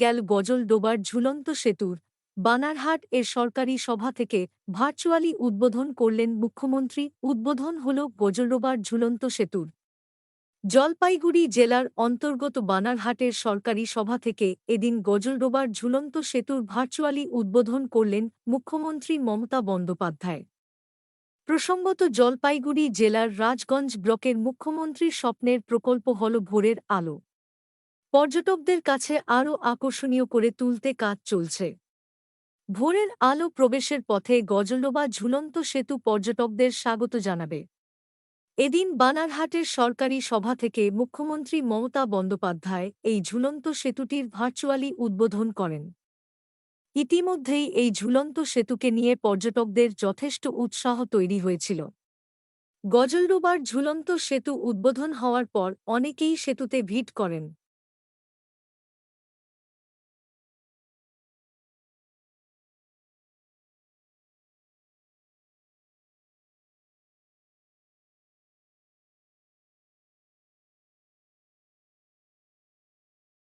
গেল গজলডোবার ঝুলন্ত সেতুর। বানারহাট এর সরকারি সভা থেকে ভার্চুয়ালি উদ্বোধন করলেন মুখ্যমন্ত্রী, উদ্বোধন হল গজলডোবার ঝুলন্ত সেতুর। জলপাইগুড়ি জেলার অন্তর্গত বানারহাটের সরকারি সভা থেকে এদিন গজলডোবার ঝুলন্ত সেতুর ভার্চুয়ালি উদ্বোধন করলেন মুখ্যমন্ত্রী মমতা বন্দ্যোপাধ্যায়। প্রসঙ্গত জলপাইগুড়ি জেলার রাজগঞ্জ ব্লকের মুখ্যমন্ত্রীর স্বপ্নের প্রকল্প হল ভোরের আলো। পর্যটকদের কাছে আরও আকর্ষণীয় করে তুলতে কাজ চলছে। ভোরের আলো প্রবেশের পথে গজলডোবা ঝুলন্ত সেতু পর্যটকদের স্বাগত জানাবে। এদিন বানারহাটের সরকারি সভা থেকে মুখ্যমন্ত্রী মমতা বন্দ্যোপাধ্যায় এই ঝুলন্ত সেতুটির ভার্চুয়ালি উদ্বোধন করেন। ইতিমধ্যেই এই ঝুলন্ত সেতুকে নিয়ে পর্যটকদের যথেষ্ট উৎসাহ তৈরি হয়েছিল। গজলডোবার ঝুলন্ত সেতু উদ্বোধন হওয়ার পর অনেকেই সেতুতে ভিড় করেন।